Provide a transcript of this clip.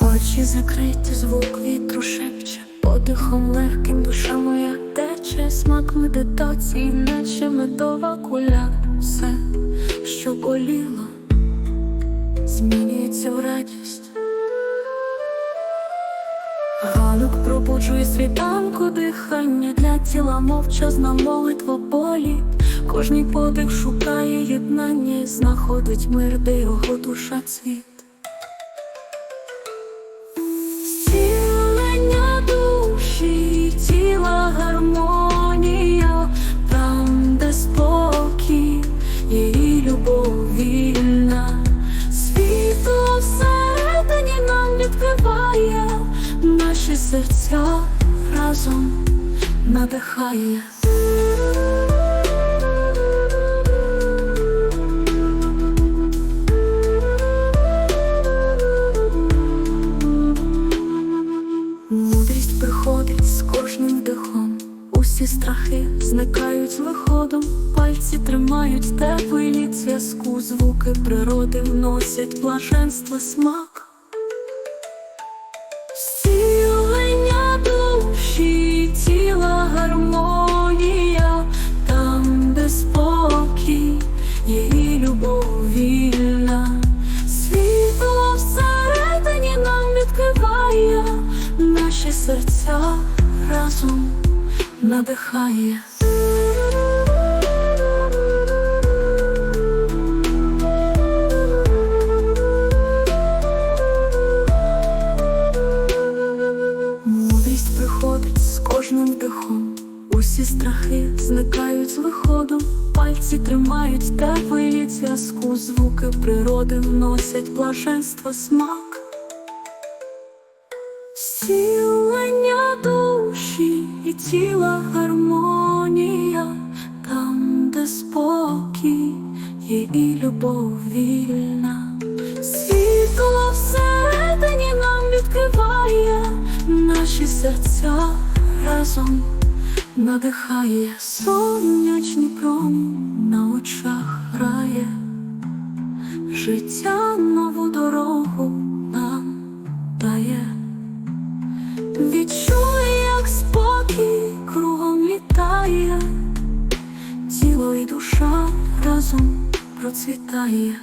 Очі закриті, звук вітру шепче, подихом легким душа моя тече, смак медитації, наче медова куля, все, що боліло, змінюється в радість. Ганок пробуджує світанку дихання для тіла, мовчазна молитва болі. Кожний подих шукає єднання, знаходить мир, де його душа цвіт. Зцілення душі, тіла гармонія, там, де спокій, її любов вільна, світло всередині нам відкриває, наші серця разом надихає. Страхи зникають виходом, пальці тримають теплий лід зв'язку, звуки природи вносять блаженство смак. Зцілення душі, тіла гармонія, там, де спокій, її любов вільна, світло всередині нам відкриває, наші серця разом надихає. Приходить з кожним вдихом, усі страхи зникають з виходом, пальці тримають теплий від зв'язку, звуки природи вносять блаженство смак. Зцілення тіла гармонія, там, де спокій, і любов вільна, світло всередині нам відкриває, наші серця разом надихає, сонячний промінь процвітає.